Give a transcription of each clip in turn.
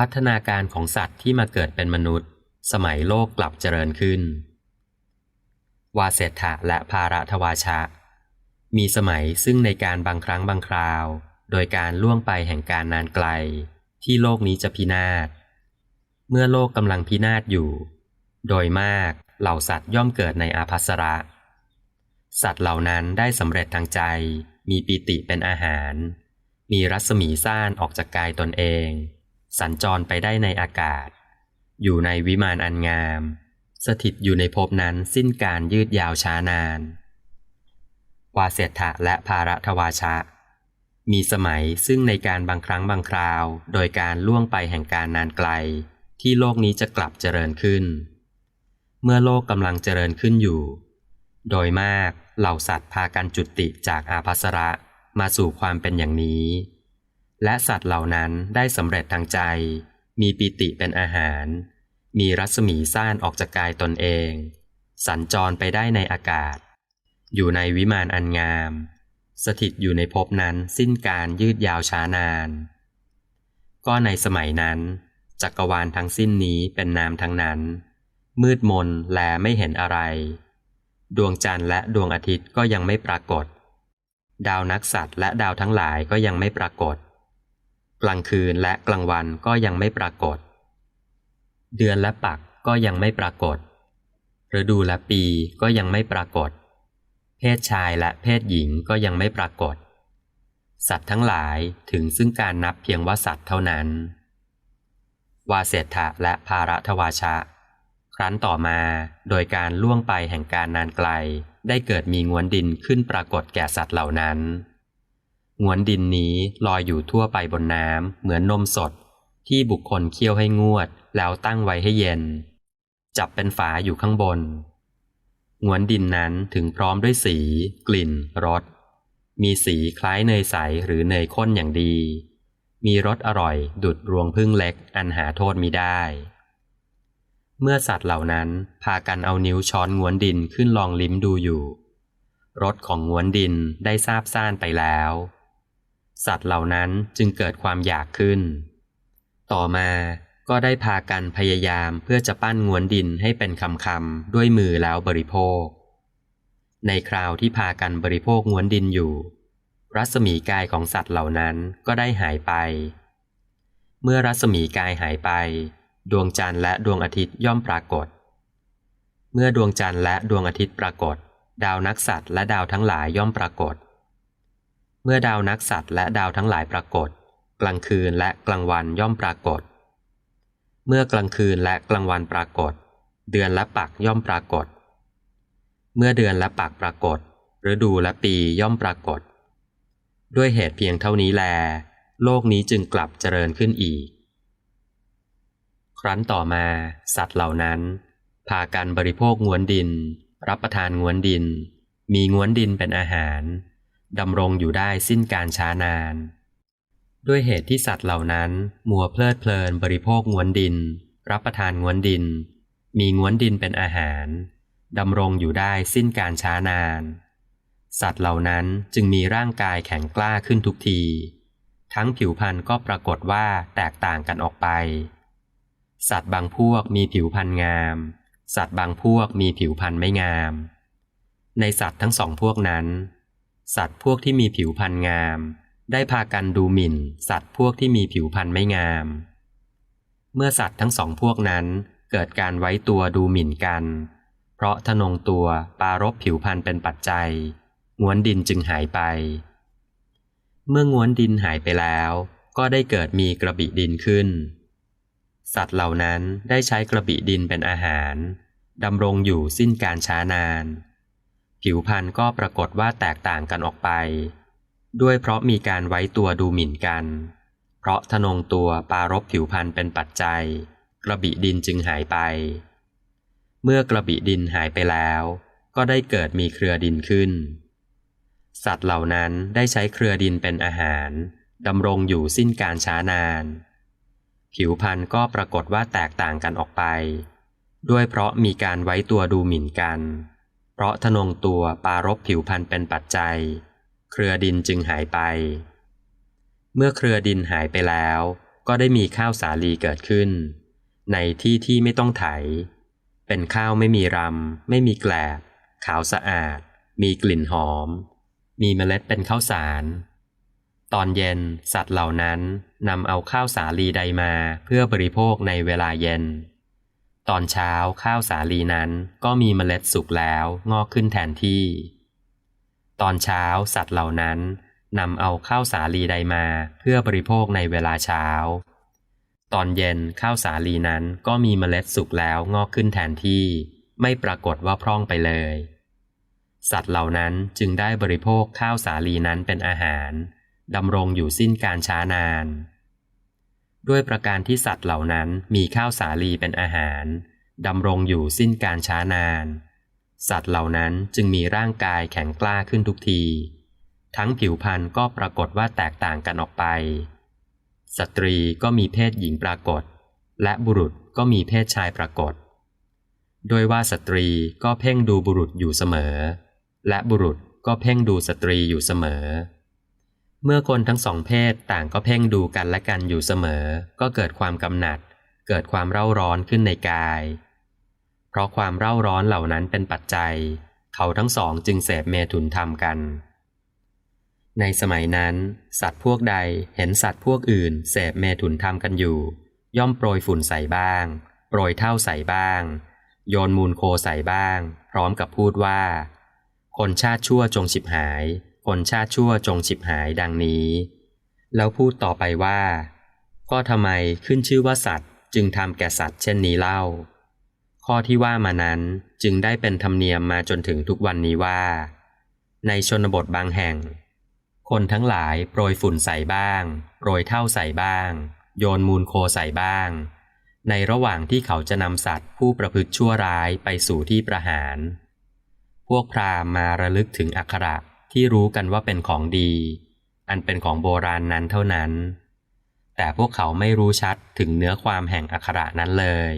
พัฒนาการของสัตว์ที่มาเกิดเป็นมนุษย์ สมัยโลกกลับเจริญขึ้น วาเสถะและภาระทวาชะ มีสมัยซึ่งในการบางครั้งบางคราว โดยการล่วงไปแห่งการนานไกล ที่โลกนี้จะพินาศ เมื่อโลกกำลังพินาศอยู่ โดยมากเหล่าสัตว์ย่อมเกิดในอาภัสระ สัตว์เหล่านั้นได้สำเร็จทางใจ มีปิติเป็นอาหาร มีรัศมีซ่านออกจากกายตนเอง สัญจรไปได้ในอากาศ อยู่ในวิมานอันงาม สถิตอยู่ในภพนั้นสิ้นการยืดยาวช้านาน วาเสถะและภาระทวาชะ มีสมัยซึ่งในการบางครั้งบางคราว โดยการล่วงไปแห่งการนานไกล ที่โลกนี้จะกลับเจริญขึ้น เมื่อโลกกำลังเจริญขึ้นอยู่ โดยมากเหล่าสัตว์พากันจุติจากอาภัสระมาสู่ความเป็นอย่างนี้ และสัตว์เหล่านั้นได้สำเร็จทางใจ มีปิติเป็นอาหาร มีรัศมีซ่านออกจากกายตนเอง สัญจรไปได้ในอากาศ อยู่ในวิมานอันงาม สถิตอยู่ในภพนั้นสิ้นการยืดยาวช้านาน ก็ในสมัยนั้น จักรวาลทั้งสิ้นนี้เป็นนามทั้งนั้น มืดมนแลไม่เห็นอะไร ดวงจันทร์และดวงอาทิตย์ก็ยังไม่ปรากฏ ดาวนักสัตว์และดาวทั้งหลายก็ยังไม่ปรากฏ กลางคืนและกลางวันก็ยังไม่ปรากฏ เดือนและปักก็ยังไม่ปรากฏฤดูและปีก็ยังไม่ปรากฏ เพศชายและเพศหญิงก็ยังไม่ปรากฏ สัตว์ทั้งหลายถึงซึ่งการนับเพียงว่าสัตว์เท่านั้น วาเสถะและภาระทวาชะ ครั้นต่อมาโดยการล่วงไปแห่งการนานไกล ได้เกิดมีงวนดินขึ้นปรากฏแก่สัตว์เหล่านั้น งวนดินนี้ลอยอยู่ทั่วไปบนน้ำเหมือนนมสด ที่บุคคลเคี่ยวให้งวดแล้วตั้งไว้ให้เย็น จับเป็นฝาอยู่ข้างบนงวนดินนั้นถึงพร้อมด้วยสี กลิ่นรสมีสีคล้ายเนยใสหรือเนยข้นอย่างดี มีรสอร่อยดุดรวงพึ่งเล็กอันหาโทษมิได้ เมื่อสัตว์เหล่านั้นพากันเอานิ้วช้อนงวนดินขึ้นลองลิ้มดูอยู่รสของงวนดินได้ทราบซ่านไปแล้ว สัตว์เหล่านั้นจึงเกิดความอยากขึ้น ต่อมาก็ได้พากันพยายามเพื่อจะปั้นงวนดินให้เป็นคำคำด้วยมือแล้วบริโภค ในคราวที่พากันบริโภคงวนดินอยู่ รัศมีกายของสัตว์เหล่านั้นก็ได้หายไป เมื่อรัศมีกายหายไป ดวงจันทร์และดวงอาทิตย์ย่อมปรากฏ เมื่อดวงจันทร์และดวงอาทิตย์ปรากฏ ดาวนักสัตว์และดาวทั้งหลายย่อมปรากฏ เมื่อดาวนักสัตว์และดาวทั้งหลายปรากฏ กลางคืนและกลางวันย่อมปรากฏ เมื่อกลางคืนและกลางวันปรากฏ เดือนและปักย่อมปรากฏ เมื่อเดือนและปักปรากฏฤดูและปีย่อมปรากฏ ด้วยเหตุเพียงเท่านี้แล โลกนี้จึงกลับเจริญขึ้นอีก ครั้นต่อมา สัตว์เหล่านั้น พากันบริโภคงวนดิน รับประทานงวนดิน มีงวนดินเป็นอาหาร ดำรงอยู่ได้สิ้นการช้านาน ด้วยเหตุที่สัตว์เหล่านั้น มัวเพลิดเพลินบริโภคงวนดิน รับประทานงวนดิน มีงวนดินเป็นอาหารดำรงอยู่ได้สิ้นการช้านาน สัตว์เหล่านั้นจึงมีร่างกายแข็งกล้าขึ้นทุกที ทั้งผิวพรรณก็ปรากฏว่าแตกต่างกันออกไป สัตว์บางพวกมีผิวพรรณงาม สัตว์บางพวกมีผิวพรรณไม่งาม ในสัตว์ทั้งสองพวกนั้น สัตว์พวกที่มีผิวพรรณงาม ได้พากันดูหมิ่น สัตว์พวกที่มีผิวพรรณไม่งาม เมื่อสัตว์ทั้งสองพวกนั้นเกิดการไว้ตัวดูหมิ่นกัน เพราะทะนงตัวปารบผิวพรรณเป็นปัจจัยงวนดินจึงหายไป เมื่องวนดินหายไปแล้ว ก็ได้เกิดมีกระบี่ดินขึ้น สัตว์เหล่านั้นได้ใช้กระบี่ดินเป็นอาหารดำรงอยู่สิ้นการช้านาน ผิวพรรณก็ปรากฏว่าแตกต่างกันออกไป ด้วยเพราะมีการไว้ตัวดูหมิ่นกัน เพราะทะนงตัวปารบผิวพรรณเป็นปัจจัย กระบี่ดินจึงหายไป เมื่อกระบี่ดินหายไปแล้ว ก็ได้เกิดมีเครือดินขึ้น สัตว์เหล่านั้นได้ใช้เครือดินเป็นอาหารดำรงอยู่สิ้นการช้านาน ผิวพรรณก็ปรากฏว่าแตกต่างกันออกไป ด้วยเพราะมีการไว้ตัวดูหมิ่นกัน เพราะทะนงตัวปารบผิวพรรณเป็นปัจจัย เครือดินจึงหายไป เมื่อเครือดินหายไปแล้ว ก็ได้มีข้าวสาลีเกิดขึ้น ในที่ที่ไม่ต้องไถ เป็นข้าวไม่มีรำ ไม่มีแกลบ ขาวสะอาด มีกลิ่นหอม มีเมล็ดเป็นข้าวสาร ตอนเย็นสัตว์เหล่านั้นนำเอาข้าวสาลีใดมาเพื่อบริโภคในเวลาเย็น ตอนเช้าข้าวสาลีนั้นก็มีเมล็ดสุกแล้วงอกขึ้นแทนที่ ตอนเช้าสัตว์เหล่านั้นนำเอาข้าวสาลีใดมาเพื่อบริโภคในเวลาเช้า ตอนเย็นข้าวสาลีนั้นก็มีเมล็ดสุกแล้วงอกขึ้นแทนที่ ไม่ปรากฏว่าพร่องไปเลย สัตว์เหล่านั้นจึงได้บริโภคข้าวสาลีนั้นเป็นอาหารดำรงอยู่สิ้นการช้านาน ด้วยประการที่สัตว์เหล่านั้นมีข้าวสาลีเป็นอาหารดำรงอยู่สิ้นการช้านาน สัตว์เหล่านั้นจึงมีร่างกายแข็งกล้าขึ้นทุกที ทั้งผิวพรรณก็ปรากฏว่าแตกต่างกันออกไป สตรีก็มีเพศหญิงปรากฏ และบุรุษก็มีเพศชายปรากฏ โดยว่าสตรีก็เพ่งดูบุรุษอยู่เสมอ และบุรุษก็เพ่งดูสตรีอยู่เสมอ เมื่อคนทั้งสองเพศต่างก็เพ่งดูกันและกันอยู่เสมอ ก็เกิดความกำหนัด เกิดความเร่าร้อนขึ้นในกาย เพราะความเร่าร้อนเหล่านั้นเป็นปัจจัย เขาทั้งสองจึงเสพเมถุนธรรมกัน ในสมัยนั้น สัตว์พวกใดเห็นสัตว์พวกอื่นเสพเมถุนธรรมกันอยู่ ย่อมโปรยฝุ่นใส่บ้าง โปรยเท่าใส่บ้าง โยนมูลโคใส่บ้าง พร้อมกับพูดว่า คนชาติชั่วจงฉิบหาย คนชาติชั่วจงฉิบหายดังนี้ แล้วพูดต่อไปว่า ก็ทำไมขึ้นชื่อว่าสัตว์ จึงทำแก่สัตว์เช่นนี้เล่า ข้อที่ว่ามานั้นจึงได้เป็นธรรมเนียมมาจนถึงทุกวันนี้ว่า ในชนบทบางแห่ง คนทั้งหลายโปรยฝุ่นใส่บ้าง โปรยเท่าใส่บ้าง โยนมูลโคใส่บ้าง ในระหว่างที่เขาจะนำสัตว์ผู้ประพฤติชั่วร้ายไปสู่ที่ประหารพวกพราหมณ์มาระลึกถึงอักขระ ที่รู้กันว่าเป็นของดี อันเป็นของโบราณนั้นเท่านั้น แต่พวกเขาไม่รู้ชัดถึงเนื้อความแห่งอักขระนั้นเลย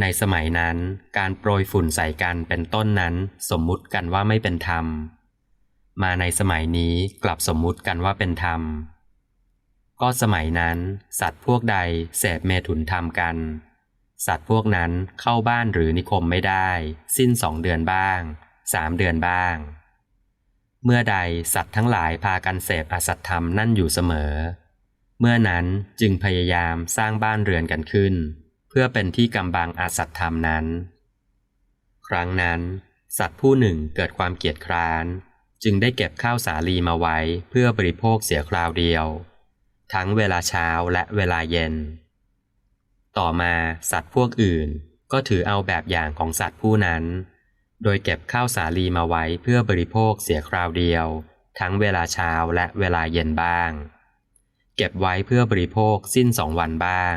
ในสมัยนั้นการโปรยฝุ่นใส่กันเป็นต้นนั้นสมมุติกันว่าไม่เป็นธรรม มาในสมัยนี้กลับสมมุติกันว่าเป็นธรรม ก็สมัยนั้น สัตว์พวกใดเสพเมถุนธรรมกันสัตว์พวกนั้นเข้าบ้านหรือนิคมไม่ได้ สิ้นสองเดือนบ้างสามเดือนบ้าง เมื่อใดสัตว์ทั้งหลายพากันเสพอสัตธรรมนั่นอยู่เสมอ เมื่อนั้นจึงพยายามสร้างบ้านเรือนกันขึ้น เพื่อเป็นที่กำบังอาสัตธรรมนั้น ครั้งนั้น สัตว์ผู้หนึ่งเกิดความเกียจคร้าน จึงได้เก็บข้าวสาลีมาไว้เพื่อบริโภคเสียคราวเดียว ทั้งเวลาเช้าและเวลาเย็น ต่อมาสัตว์พวกอื่นก็ถือเอาแบบอย่างของสัตว์ผู้นั้น โดยเก็บข้าวสาลีมาไว้เพื่อบริโภคเสียคราวเดียว ทั้งเวลาเช้าและเวลาเย็นบ้าง เก็บไว้เพื่อบริโภคสิ้นสองวันบ้าง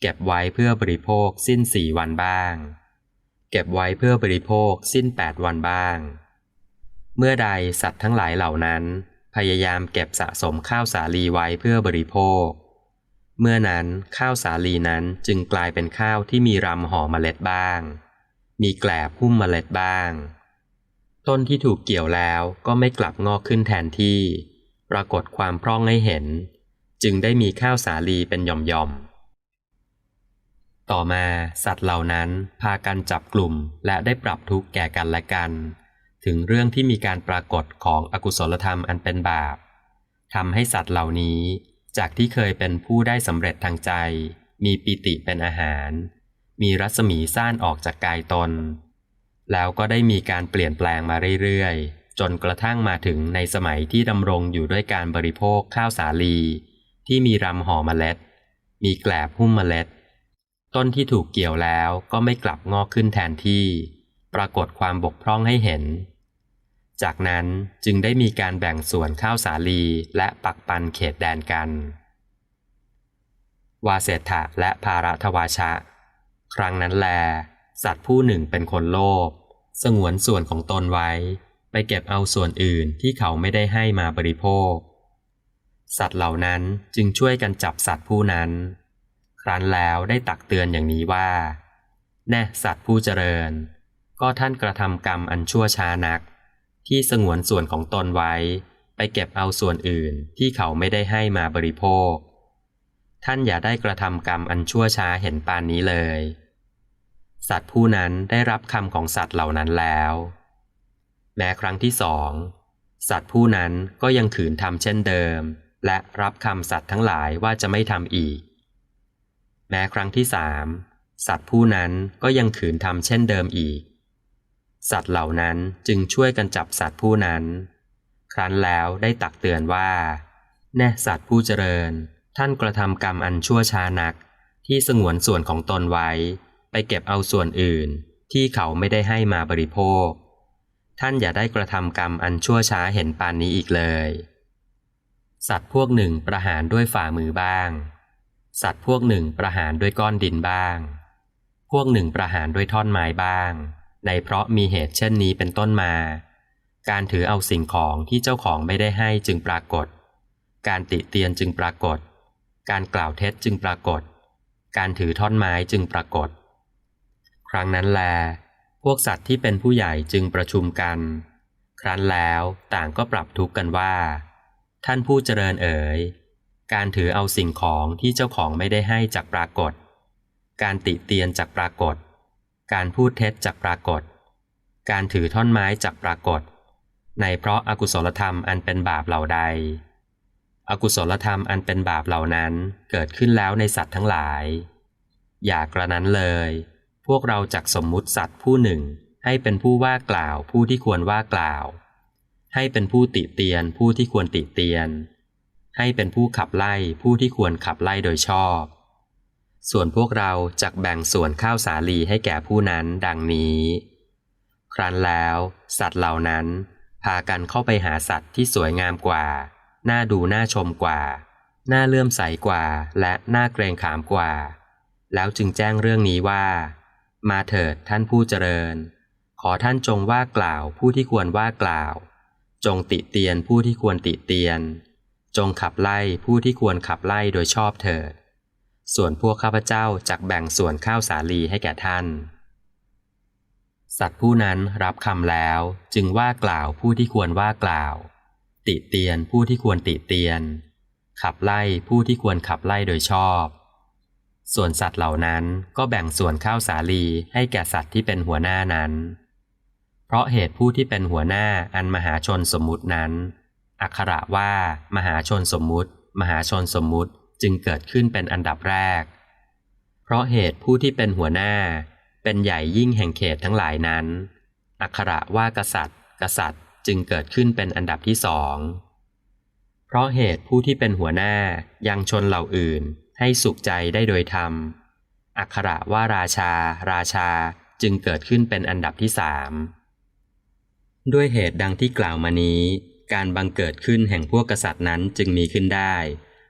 เก็บไว้เพื่อบริโภคสิ้นสี่วันบ้าง เก็บไว้เพื่อบริโภคสิ้นแปดวันบ้าง เมื่อใดสัตว์ทั้งหลายเหล่านั้น พยายามเก็บสะสมข้าวสาลีไว้เพื่อบริโภค เมื่อนั้นข้าวสาลีนั้นจึงกลายเป็นข้าวที่มีรำห่อเมล็ดบ้าง มีแกลบหุ้มเมล็ดบ้าง ต้นที่ถูกเกี่ยวแล้วก็ไม่กลับงอกขึ้นแทนที่ ปรากฏความพร่องให้เห็น จึงได้มีข้าวสาลีเป็นหย่อมๆ ต่อมาสัตว์เหล่านั้นพากันจับกลุ่มและได้ปรับทุกข์แก่กันและกัน ถึงเรื่องที่มีการปรากฏของอกุศลธรรมอันเป็นบาปทำให้สัตว์เหล่านี้จากที่เคยเป็นผู้ได้สำเร็จทางใจ มีปิติเป็นอาหาร มีรัศมีซ่านออกจากกายตน แล้วก็ได้มีการเปลี่ยนแปลงมาเรื่อยๆ จนกระทั่งมาถึงในสมัยที่ดำรงอยู่ด้วยการบริโภคข้าวสาลี ที่มีรำห่อเมล็ด มีแกลบหุ้มเมล็ด ต้นที่ถูกเกี่ยวแล้วก็ไม่กลับงอกขึ้นแทนที่ ปรากฏความบกพร่องให้เห็น จากนั้นจึงได้มีการแบ่งส่วนข้าวสาลีและปักปันเขตแดนกัน วาเสถะและภารัทวาชะ ครั้งนั้นแล สัตว์ผู้หนึ่งเป็นคนโลภสงวนส่วนของตนไว้ ไปเก็บเอาส่วนอื่นที่เขาไม่ได้ให้มาบริโภค สัตว์เหล่านั้นจึงช่วยกันจับสัตว์ผู้นั้น ครั้นแล้วได้ตักเตือนอย่างนี้ว่า แน่สัตว์ผู้เจริญ ก็ท่านกระทำกรรมอันชั่วช้านัก ที่สงวนส่วนของตนไว้ ไปเก็บเอาส่วนอื่นที่เขาไม่ได้ให้มาบริโภค ท่านอย่าได้กระทำกรรมอันชั่วช้าเห็นปานนี้เลย สัตว์ผู้นั้นได้รับคำของสัตว์เหล่านั้นแล้ว แม้ครั้งที่สองสัตว์ผู้นั้นก็ยังขืนทำเช่นเดิม และรับคำสัตว์ทั้งหลายว่าจะไม่ทำอีก แม้ครั้งที่สามสัตว์ผู้นั้นก็ยังขืนทำเช่นเดิมอีก สัตว์เหล่านั้นจึงช่วยกันจับสัตว์ผู้นั้น ครั้นแล้วได้ตักเตือนว่า แน่สัตว์ผู้เจริญ ท่านกระทำกรรมอันชั่วช้านักที่สงวนส่วนของตนไว้ ไปเก็บเอาส่วนอื่นที่เขาไม่ได้ให้มาบริโภค ท่านอย่าได้กระทำกรรมอันชั่วช้าเห็นปานนี้อีกเลย สัตว์พวกหนึ่งประหารด้วยฝ่ามือบ้าง สัตว์พวกหนึ่งประหารด้วยก้อนดินบ้าง พวกหนึ่งประหารด้วยท่อนไม้บ้าง ในเพราะมีเหตุเช่นนี้เป็นต้นมา การถือเอาสิ่งของที่เจ้าของไม่ได้ให้จึงปรากฏ การติเตียนจึงปรากฏ การกล่าวเท็จจึงปรากฏ การถือท่อนไม้จึงปรากฏ ครั้งนั้นแล พวกสัตว์ที่เป็นผู้ใหญ่จึงประชุมกัน ครั้นแล้วต่างก็ปรับทุกข์กันว่า ท่านผู้เจริญเอ๋ย การถือเอาสิ่งของที่เจ้าของไม่ได้ให้จากปรากฏ การติเตียนจากปรากฏ การพูดเท็จจากปรากฏ การถือท่อนไม้จากปรากฏ ในเพราะอากุศลธรรมอันเป็นบาปเหล่าใด อกุศลธรรมอันเป็นบาปเหล่านั้นเกิดขึ้นแล้วในสัตว์ทั้งหลาย อย่ากระนั้นเลย พวกเราจักสมมุติสัตว์ผู้หนึ่ง ให้เป็นผู้ว่ากล่าวผู้ที่ควรว่ากล่าว ให้เป็นผู้ติเตียนผู้ที่ควรติเตียน ให้เป็นผู้ขับไล่ผู้ที่ควรขับไล่โดยชอบ ส่วนพวกเราจักแบ่งส่วนข้าวสาลีให้แก่ผู้นั้นดังนี้ ครั้นแล้ว สัตว์เหล่านั้น พากันเข้าไปหาสัตว์ที่สวยงามกว่า น่าดูน่าชมกว่า น่าเลื่อมใสกว่าและน่าเกรงขามกว่า แล้วจึงแจ้งเรื่องนี้ว่า มาเถิดท่านผู้เจริญ ขอท่านจงว่ากล่าวผู้ที่ควรว่ากล่าว จงติเตียนผู้ที่ควรติเตียน จงขับไล่ผู้ที่ควรขับไล่โดยชอบเถิด ส่วนพวกข้าพเจ้าจักแบ่งส่วนข้าวสาลีให้แก่ท่าน สัตว์ผู้นั้นรับคำแล้วจึงว่ากล่าวผู้ที่ควรว่ากล่าว ติเตียนผู้ที่ควรติเตียน ขับไล่ผู้ที่ควรขับไล่โดยชอบ ส่วนสัตว์เหล่านั้นก็แบ่งส่วนข้าวสาลีให้แก่สัตว์ที่เป็นหัวหน้านั้น เพราะเหตุผู้ที่เป็นหัวหน้าอันมหาชนสมมุตินั้น อักขระว่า มหาชนสมมุติ มหาชนสมมุติจึงเกิดขึ้นเป็นอันดับแรก เพราะเหตุผู้ที่เป็นหัวหน้า เป็นใหญ่ยิ่งแห่งเขตทั้งหลายนั้น อักขระว่ากษัตริย์ กษัตริย์จึงเกิดขึ้นเป็นอันดับที่สอง เพราะเหตุผู้ที่เป็นหัวหน้ายังชนเหล่าอื่น ให้สุขใจได้โดยธรรม อักขระว่าราชา ราชาจึงเกิดขึ้นเป็นอันดับที่สามด้วยเหตุดังที่กล่าวมานี้ การบังเกิดขึ้นแห่งพวกกษัตริย์นั้นจึงมีขึ้นได้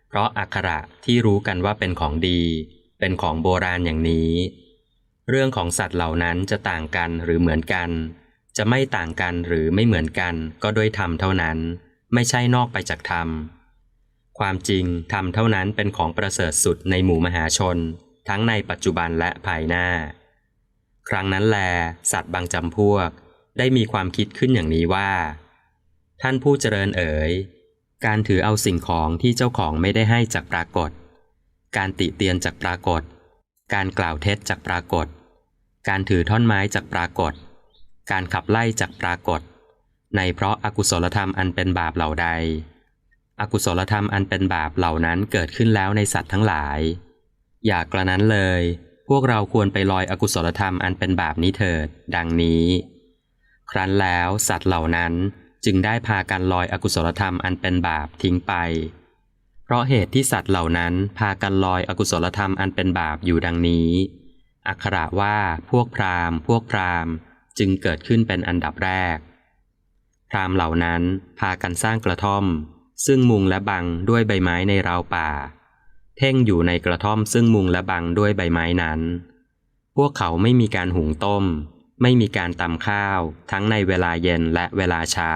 เพราะอักขระที่รู้กันว่าเป็นของดี เป็นของโบราณอย่างนี้ เรื่องของสัตว์เหล่านั้นจะต่างกันหรือเหมือนกัน จะไม่ต่างกันหรือไม่เหมือนกันก็ด้วยธรรมเท่านั้น ไม่ใช่นอกไปจากธรรม ความจริงธรรมเท่านั้นเป็นของประเสริฐสุดในหมู่มหาชน ทั้งในปัจจุบันและภายหน้า ครั้งนั้นแล สัตว์บางจำพวก ได้มีความคิดขึ้นอย่างนี้ว่า ท่านผู้เจริญเอ๋ย การถือเอาสิ่งของที่เจ้าของไม่ได้ให้จากปรากฏ การติเตียนจากปรากฏ การกล่าวเท็จจากปรากฏ การถือท่อนไม้จากปรากฏ การขับไล่จากปรากฏ ในเพราะอากุศลธรรมอันเป็นบาปเหล่าใด อกุศลธรรมอันเป็นบาปเหล่านั้นเกิดขึ้นแล้วในสัตว์ทั้งหลาย อย่ากระนั้นเลย พวกเราควรไปลอยอกุศลธรรมอันเป็นบาปนี้เถิด ดังนี้ ครั้นแล้วสัตว์เหล่านั้นจึงได้พากันลอยอกุศลธรรมอันเป็นบาปทิ้งไป เพราะเหตุที่สัตว์เหล่านั้นพากันลอยอกุศลธรรมอันเป็นบาปอยู่ดังนี้ อักขระว่าพวกพราหมณ์ พวกพราหมณ์จึงเกิดขึ้นเป็นอันดับแรก พราหมณ์เหล่านั้นพากันสร้างกระท่อม ซึ่งมุงและบังด้วยใบไม้ในราวป่าเพ่งอยู่ในกระท่อมซึ่งมุงและบังด้วยใบไม้นั้น พวกเขาไม่มีการหุงต้ม ไม่มีการตำข้าว ทั้งในเวลาเย็นและเวลาเช้า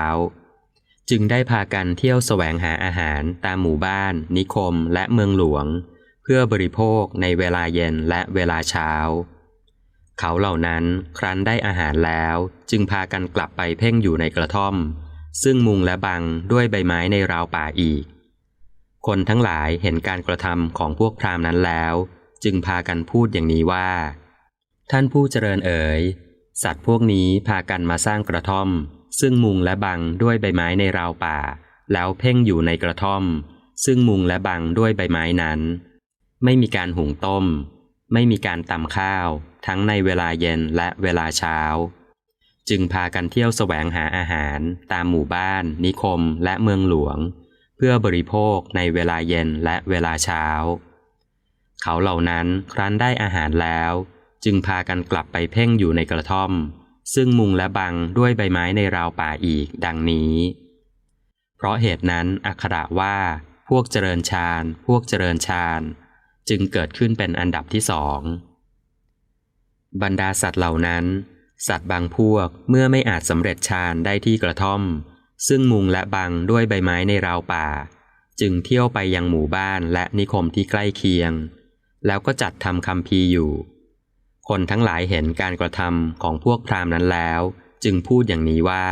จึงได้พากันเที่ยวแสวงหาอาหารตามหมู่บ้าน นิคมและเมืองหลวง เพื่อบริโภคในเวลาเย็นและเวลาเช้า เขาเหล่านั้นครั้นได้อาหารแล้ว จึงพากันกลับไปเพ่งอยู่ในกระท่อม ซึ่งมุงและบังด้วยใบไม้ในราวป่าอีก คนทั้งหลายเห็นการกระทำของพวกพราหมณ์นั้นแล้ว จึงพากันพูดอย่างนี้ว่า ท่านผู้เจริญเอ๋ยสัตว์พวกนี้พากันมาสร้างกระท่อม ซึ่งมุงและบังด้วยใบไม้ในราวป่า แล้วเพ่งอยู่ในกระท่อม ซึ่งมุงและบังด้วยใบไม้นั้น ไม่มีการหุงต้ม ไม่มีการตำข้าว ทั้งในเวลาเย็นและเวลาเช้า จึงพากันเที่ยวแสวงหาอาหารตามหมู่บ้าน นิคม และเมืองหลวง เพื่อบริโภคในเวลาเย็นและเวลาเช้า เขาเหล่านั้นครั้นได้อาหารแล้ว จึงพากันกลับไปเพ่งอยู่ในกระท่อม ซึ่งมุงและบังด้วยใบไม้ในราวป่าอีกดังนี้ เพราะเหตุนั้นอักขระว่า พวกเจริญฌานพวกเจริญฌานจึงเกิดขึ้นเป็นอันดับที่สองบรรดาสัตว์เหล่านั้น สัตว์บางพวกเมื่อไม่อาจสำเร็จฌานได้ที่กระท่อม ซึ่งมุงและบังด้วยใบไม้ในราวป่า จึงเที่ยวไปยังหมู่บ้านและนิคมที่ใกล้เคียง แล้วก็จัดทำคำพีอยู่ คนทั้งหลายเห็นการกระทำของพวกพรามนั้นแล้ว จึงพูดอย่างนี้ว่า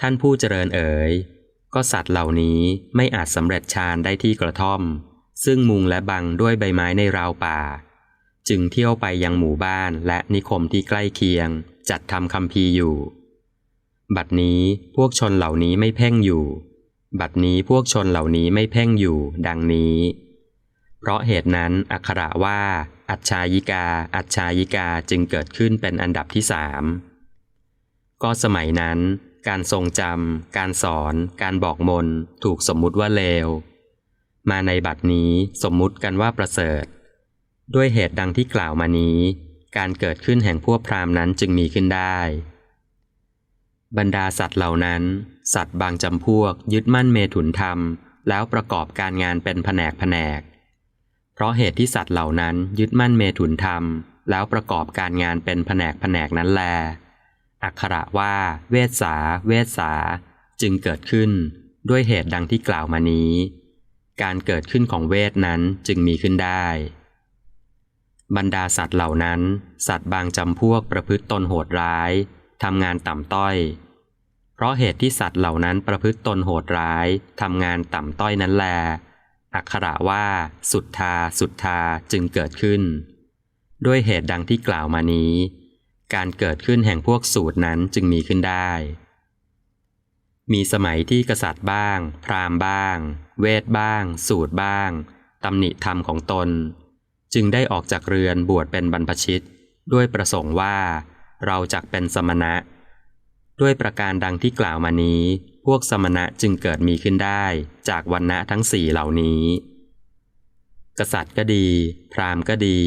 ท่านผู้เจริญเอ๋ยก็สัตว์เหล่านี้ไม่อาจสำเร็จฌานได้ที่กระท่อม ซึ่งมุงและบังด้วยใบไม้ในราวป่า จึงเที่ยวไปยังหมู่บ้านและนิคมที่ใกล้เคียง จัดทำคำพีอยู่ บัดนี้พวกชนเหล่านี้ไม่เพ่งอยู่ บัดนี้พวกชนเหล่านี้ไม่เพ่งอยู่ ดังนี้ เพราะเหตุนั้นอักขระว่า อัจฉายิกา อัจฉายิกาจึงเกิดขึ้นเป็นอันดับที่สามก็สมัยนั้น การทรงจำการสอน การบอกมน ถูกสมมุติว่าเลว มาในบัดนี้สมมุติกันว่าประเสริฐ ด้วยเหตุดังที่กล่าวมานี้ การเกิดขึ้นแห่งพวกพราหมณ์นั้นจึงมีขึ้นได้ บรรดาสัตว์เหล่านั้น สัตว์บางจำพวกยึดมั่นเมถุนธรรม แล้วประกอบการงานเป็นแผนกแผนก เพราะเหตุที่สัตว์เหล่านั้นยึดมั่นเมถุนธรรม แล้วประกอบการงานเป็นแผนกแผนกนั้นแล อักขระว่า เวสสา เวสสา จึงเกิดขึ้น ด้วยเหตุดังที่กล่าวมานี้ การเกิดขึ้นของเวทนั้นจึงมีขึ้นได้ บรรดาสัตว์เหล่านั้น สัตว์บางจำพวกประพฤติตนโหดร้ายทำงานต่ำต้อย เพราะเหตุที่สัตว์เหล่านั้นประพฤติตนโหดร้ายทำงานต่ำต้อยนั้นแล อักขระว่า สุดทา สุดทาจึงเกิดขึ้น ด้วยเหตุดังที่กล่าวมานี้ การเกิดขึ้นแห่งพวกสูตรนั้นจึงมีขึ้นได้ มีสมัยที่กษัตริย์บ้าง พราหมณ์บ้าง เวทบ้าง สูตรบ้างตำหนิธรรมของตน จึงได้ออกจากเรือนบวชเป็นบรรพชิต ด้วยประสงค์ว่า เราจักเป็นสมณะ ด้วยประการดังที่กล่าวมานี้ พวกสมณะจึงเกิดมีขึ้นได้จากวันณะทั้งสี่เหล่านี้ กษัตริย์ก็ดี พราหมณ์ก็ดี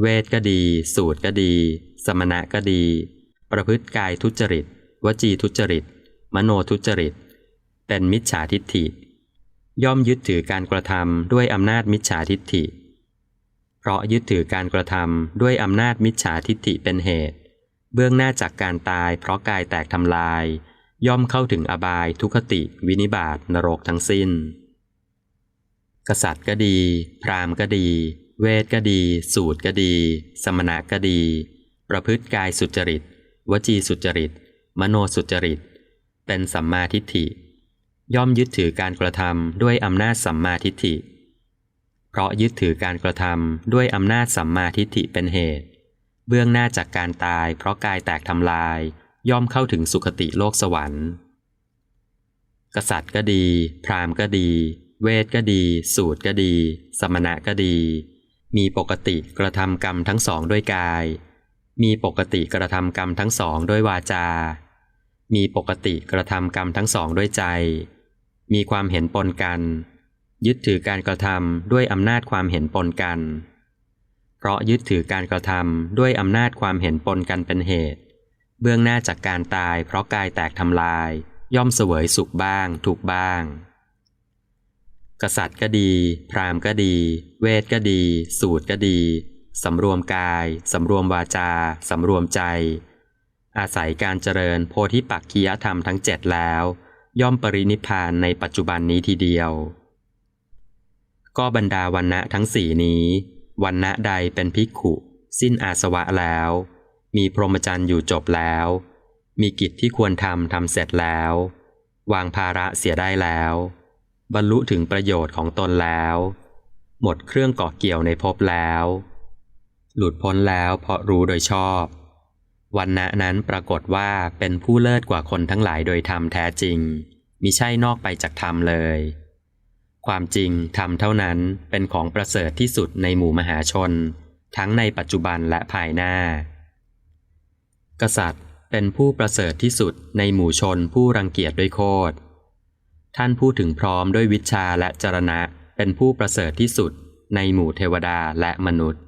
เวทก็ดี สูตรก็ดี สมณะก็ดี ประพฤติกายทุจริต วจีทุจริต มโนทุจริต เป็นมิจฉาทิฏฐิ ย่อมยึดถือการกระทำด้วยอำนาจมิจฉาทิฏฐิ เพราะยึดถือการกระทำด้วยอำนาจมิจฉาทิฏฐิเป็นเหตุ เบื้องหน้าจากการตายเพราะกายแตกทำลาย ย่อมเข้าถึงอบายทุคติ วินิบาตนรกทั้งสิ้น กษัตริย์ก็ดี พราหมณ์ก็ดี เวทก็ดี สูตรก็ดี สมณะก็ดี ประพฤติกายสุจริต วจีสุจริต มโนสุจริต เป็นสัมมาทิฏฐิ ย่อมยึดถือการกระทำด้วยอำนาจสัมมาทิฏฐิ เพราะยึดถือการกระทำด้วยอำนาจสัมมาทิฏฐิเป็นเหตุ เบื้องหน้าจากการตาย เพราะกายแตกทำลาย ย่อมเข้าถึงสุคติโลกสวรรค์ กษัตริย์ก็ดี พราหมณ์ก็ดี เวทก็ดี สูตรก็ดี สมณะก็ดี มีปกติกระทำกรรมทั้งสองด้วยกาย มีปกติกระทำกรรมทั้งสองด้วยวาจา มีปกติกระทำกรรมทั้งสองด้วยใจ มีความเห็นปนกัน ยึดถือการกระทำด้วยอำนาจความเห็นปนกัน เพราะยึดถือการกระทำด้วยอำนาจความเห็นปนกันเป็นเหตุ เบื้องหน้าจากการตายเพราะกายแตกทำลาย ย่อมเสวยสุขบ้างทุกบ้าง กษัตริย์ก็ดี พราหมณ์ก็ดี เวทก็ดี สูตรก็ดีสำรวมกาย สำรวมวาจา สำรวมใจ อาศัยการเจริญโพธิปักคียธรรมทั้งเจ็ดแล้ว ย่อมปรินิพานในปัจจุบันนี้ทีเดียว ก็บรรดาวันณะทั้งสี่นี้ วันณะใดเป็นภิกขุ สิ้นอาสวะแล้ว มีพรหมจรรย์อยู่จบแล้ว มีกิจที่ควรทำทำเสร็จแล้ว วางภาระเสียได้แล้ว บรรลุถึงประโยชน์ของตนแล้ว หมดเครื่องเกาะเกี่ยวในภพแล้ว หลุดพ้นแล้วเพราะรู้โดยชอบวันณะนั้นปรากฏว่าเป็นผู้เลิศกว่าคนทั้งหลายโดยธรรมแท้จริงมิใช่นอกไปจากธรรมเลย ความจริงธรรมเท่านั้นเป็นของประเสริฐที่สุดในหมู่มหาชน ทั้งในปัจจุบันและภายหน้า กษัตริย์เป็นผู้ประเสริฐที่สุดในหมู่ชนผู้รังเกียจด้วยโคตรท่านผู้ถึงพร้อมด้วยวิชาและจรณะเป็นผู้ประเสริฐที่สุดในหมู่เทวดาและมนุษย์